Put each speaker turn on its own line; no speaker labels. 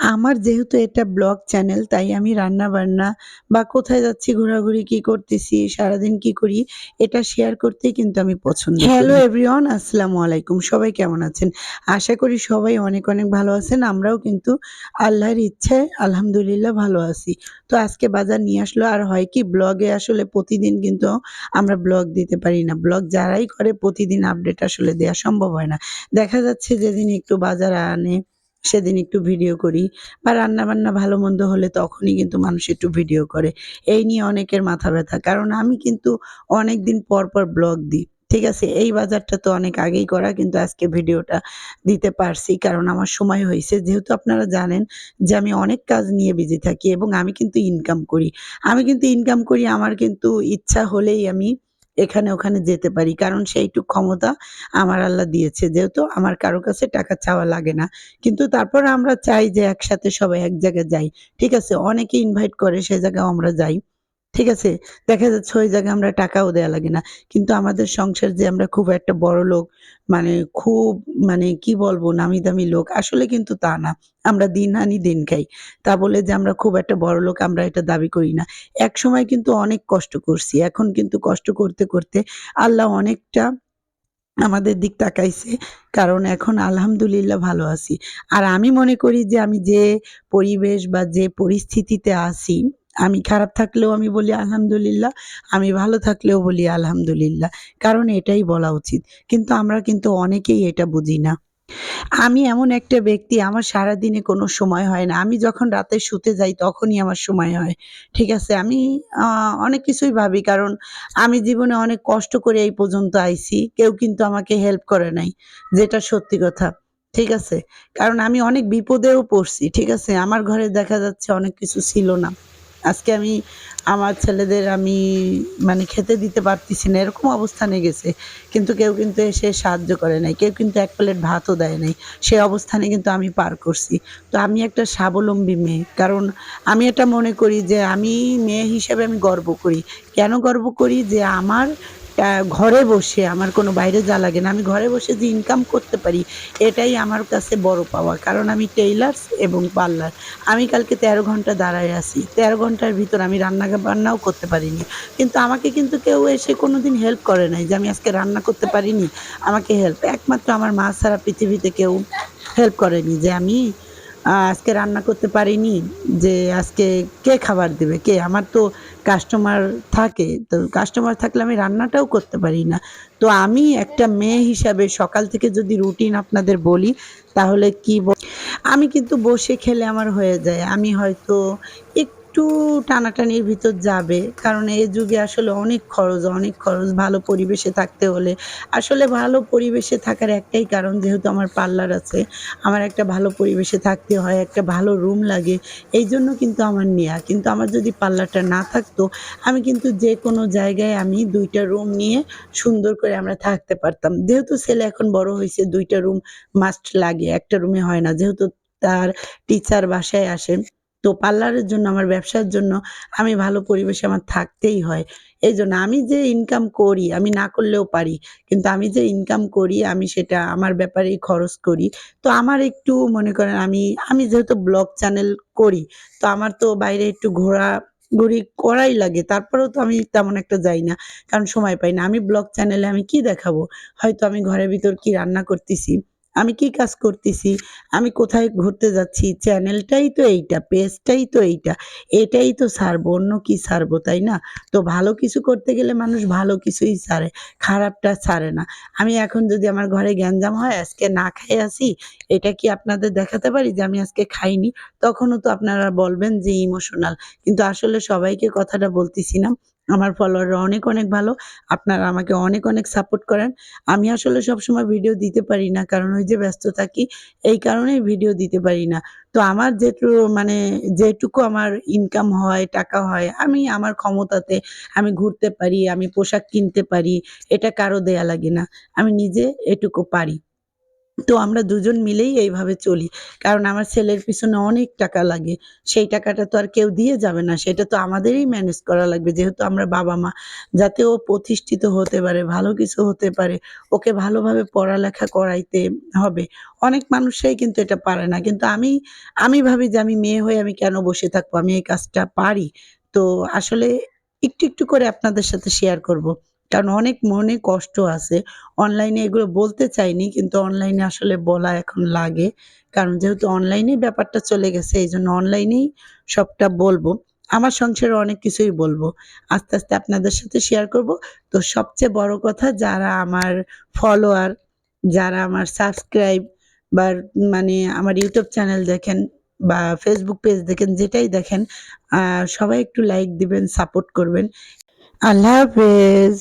আমার যেহেতু এটা ব্লগ চ্যানেল তাই আমি রান্না-বান্না বা কোথায় যাচ্ছি ঘোরাঘুরি কি করতেছি, সারাদিন কি করি এটা শেয়ার করতেই কিন্তু আমি পছন্দ করি। হ্যালো এভরিওয়ান আসসালামু আলাইকুম। সবাই কেমন আছেন? আশা করি সবাই অনেক, অনেক ভালো আছেন। আমরাও কিন্তু আল্লাহর ইচ্ছায় আলহামদুলিল্লাহ ভালো আছি। তো আজকে বাজার নিয়ে আসলো আর হয় কি ব্লগে আসলে প্রতিদিন কিন্তু আমরা ব্লগ দিতে পারি না। ব্লগ যারাই করে প্রতিদিন আপডেট আসলে দেয়া সম্ভব হয় না। দেখা যাচ্ছে যেদিন একটু বাজার আনে সেদিন একটু ভিডিও করি বা রান্নাবান্না ভালো মন্দ হলে তখনই কিন্তু মানুষ একটু ভিডিও করে। এই নিয়ে অনেকের মাথা ব্যথা। কারণ আমি কিন্তু অনেক দিন পর, পর ব্লগ দিই। ঠিক আছে? এই বাজারটা তো অনেক আগেই করা কিন্তু আজকে ভিডিওটা দিতে পারছি কারণ আমার সময় হয়েছে যেহেতু আপনারা জানেন যে আমি অনেক কাজ নিয়ে বিজি থাকি এবং আমি কিন্তু ইনকাম করি। আমি কিন্তু ইনকাম করি আমার কিন্তু ইচ্ছা হলেই আমি এখানে ওখানে যেতে পারি। কারণ সেইটুক ক্ষমতা আমার আল্লাহ দিয়েছে। যেহেতু আমার কারও কাছে টাকা চাওয়া লাগে না। কিন্তু তারপর আমরা চাই যে একসাথে সবাই এক জায়গায় যাই। ঠিক আছে? অনেকে ইনভাইট করে, সে জায়গায় আমরা যাই। ঠিক আছে? দেখা যাচ্ছে ওই জায়গায় আমরা টাকাও দেয়া লাগে না। কিন্তু আমাদের সংসার যে আমরা খুব একটা বড়লোক মানে খুব মানে কি বলব নামি দামি লোক আসলে কিন্তু তা না। আমরা দিন আনি দিন খাই। তা বলে যে আমরা খুব একটা বড়লোক আমরা এটা দাবি করি না। এক সময় কিন্তু অনেক কষ্ট করছি। এখন কিন্তু কষ্ট করতে, করতে আল্লাহ অনেকটা আমাদের দিক তাকাইছে। কারণ এখন আলহামদুলিল্লাহ ভালো আছি। আর আমি মনে করি যে আমি যে পরিবেশ বা যে পরিস্থিতিতে আছি, আমি খারাপ থাকলেও আমি বলি আলহামদুলিল্লাহ, আমি ভালো থাকলেও বলি আলহামদুলিল্লাহ। কারণ এটাই বলা উচিত। কিন্তু আমরা কিন্তু অনেকেই এটা বুঝি না। আমি এমন একটা ব্যক্তি আমার সারাদিনে কোনো সময় হয় না। আমি যখন রাতে শুতে যাই তখনই আমার সময় হয়। ঠিক আছে? আমি অনেক কিছুই ভাবি কারণ আমি জীবনে অনেক কষ্ট করে এই পর্যন্ত আইছি। কেউ কিন্তু আমাকে হেল্প করে নাই। যেটা সত্যি কথা। ঠিক আছে? কারণ আমি অনেক বিপদেও পড়ছি। ঠিক আছে? আমার ঘরে দেখা যাচ্ছে অনেক কিছু ছিল না। আজকে আমি আমার ছেলেদের আমি মানে খেতে দিতে পারতেছি না, এরকম অবস্থানে গেছে। কিন্তু কেউ কিন্তু এসে সাহায্য করে নাই। কেউ কিন্তু এক প্লেট ভাতও দেয় নাই। সেই অবস্থানে কিন্তু আমি পার করছি। তো আমি একটা স্বাবলম্বী মেয়ে। কারণ আমি এটা মনে করি যে আমি মেয়ে হিসেবে আমি গর্ব করি। কেন গর্ব করি? যে আমার ঘরে বসে আমার কোনো বাইরে যা লাগে না। আমি ঘরে বসে যে ইনকাম করতে পারি এটাই আমার কাছে বড় পাওয়া। কারণ আমি টেইলার্স এবং পার্লার। আমি কালকে ১৩ ঘণ্টা দাঁড়ায় আছি। ১৩ ঘণ্টার ভিতর আমি রান্না বান্নাও করতে পারিনি। কিন্তু আমাকে কিন্তু কেউ এসে কোনো দিন হেল্প করে নাই যে আমি আজকে রান্না করতে পারিনি, আমাকে হেল্প। একমাত্র আমার মা ছাড়া পৃথিবীতে কেউ হেল্প করেনি যে আমি আজকে রান্না করতে পারিনি, যে আজকে কে খাবার দেবে? কে? আমার তো কাস্টমার থাকে। তো কাস্টমার থাকলে আমি রান্নাটাও করতে পারি না। তো আমি একটা মেয়ে হিসাবে সকাল থেকে যদি রুটিন আপনাদের বলি তাহলে কি আমি কিন্তু বসে খেলে আমার হয়ে যায়। আমি হয়তো একটু টানাটানির ভিতর যাবে। কারণ এ যুগে আসলে অনেক খরচ, অনেক খরচ ভালো পরিবেশে থাকতে হলে। আসলে ভালো পরিবেশে থাকার একটাই কারণ যেহেতু আমার পার্লার আছে, আমার একটা ভালো পরিবেশে থাকতে হয়, একটা ভালো রুম লাগে। এই জন্য কিন্তু আমার নেয়া। কিন্তু আমার যদি পার্লারটা না থাকতো আমি কিন্তু যে কোনো জায়গায় আমি দুইটা রুম নিয়ে সুন্দর করে আমরা থাকতে পারতাম। যেহেতু ছেলে এখন বড় হয়েছে দুইটা রুম মাস্ট লাগে। একটা রুমে হয় না। যেহেতু তার টিচার বাসায় আসে। তো পার্লারের জন্য আমার ব্যবসার জন্য আমি ভালো পরিবেশে আমার থাকতেই হয়। এই জন্য আমি যে ইনকাম করি আমি না করলেও পারি। কিন্তু আমি যে ইনকাম করি আমি সেটা আমার ব্যাপারেই খরচ করি। তো আমার একটু মনে করেন আমি, আমি যেহেতু ব্লগ চ্যানেল করি তো আমার তো বাইরে একটু ঘোরাঘুরি করাই লাগে। তারপরেও তো আমি তেমন একটা যাই না। কারণ সময় পাই না। আমি ব্লগ চ্যানেলে আমি কি দেখাবো? হয়তো আমি ঘরের ভিতর কি রান্না করতেছি, আমি কি কাজ করতেছি, আমি কোথায় ঘুরতে যাচ্ছি, চ্যানেলটাই তো এইটা, পেজটাই তো এইটা। এটাই তো ছাড়বো, অন্য কি ছাড়বো, তাই না? তো ভালো কিছু করতে গেলে মানুষ ভালো কিছুই ছাড়ে, খারাপটা ছাড়ে না। আমি এখন যদি আমার ঘরে গ্যাঞ্জাম হয় আজকে না খেয়ে আসি, এটা কি আপনাদের দেখাতে পারি যে আমি আজকে খাইনি? তখনও তো আপনারা বলবেন যে ইমোশনাল। কিন্তু আসলে সবাইকে কথাটা বলতেছি না। আমার ফলোয়াররা অনেক, অনেক ভালো। আপনারা আমাকে অনেক, অনেক সাপোর্ট করেন। আমি আসলে সবসময় ভিডিও দিতে পারি না। কারণ ওই যে ব্যস্ত থাকি, এই কারণেই ভিডিও দিতে পারি না। তো আমার যেটু মানে যেটুকু আমার ইনকাম হয়, টাকা হয়, আমি আমার ক্ষমতাতে আমি ঘুরতে পারি, আমি পোশাক কিনতে পারি। এটা কারও দেয়া লাগে না। আমি নিজে এটুকু পারি। তো আমরা দুজন মিলেই এইভাবে চলি। কারণ আমার ছেলের পিছনে অনেক টাকা লাগে। সেই টাকাটা তো আর কেউ দিয়ে যাবে না। সেটা তো আমাদেরই ম্যানেজ করা লাগবে। যেহেতু আমরা বাবা-মা। যাতে ও প্রতিষ্ঠিত হতে পারে, ভালো কিছু হতে পারে, ওকে ভালোভাবে পড়ালেখা করাইতে হবে। অনেক মানুষরাই কিন্তু এটা পারে না। কিন্তু আমি, আমি ভাবি যে আমি মেয়ে হয়ে আমি কেন বসে থাকব? আমি এই কাজটা পারি। তো আসলে একটু, একটু করে আপনাদের সাথে শেয়ার করব। কারণ অনেক মনে কষ্ট আছে। অনলাইনে এগুলো বলতে চাইনি কিন্তু অনলাইনে আসলে বলা এখন লাগে। কারণ যেহেতু অনলাইনেই ব্যাপারটা চলে গেছে এই জন্য অনলাইনেই সবটা বলব। আমার সংসারের অনেক কিছুই বলব। আস্তে, আস্তে আপনাদের সাথে শেয়ার করব। তো সবচেয়ে বড় কথা যারা আমার ফলোয়ার, যারা আমার সাবস্ক্রাইব বা মানে আমার ইউটিউব চ্যানেল দেখেন বা ফেসবুক পেজ দেখেন যেটাই দেখেন সবাই একটু লাইক দিবেন, সাপোর্ট করবেন। আল্লাহ হাফেজ।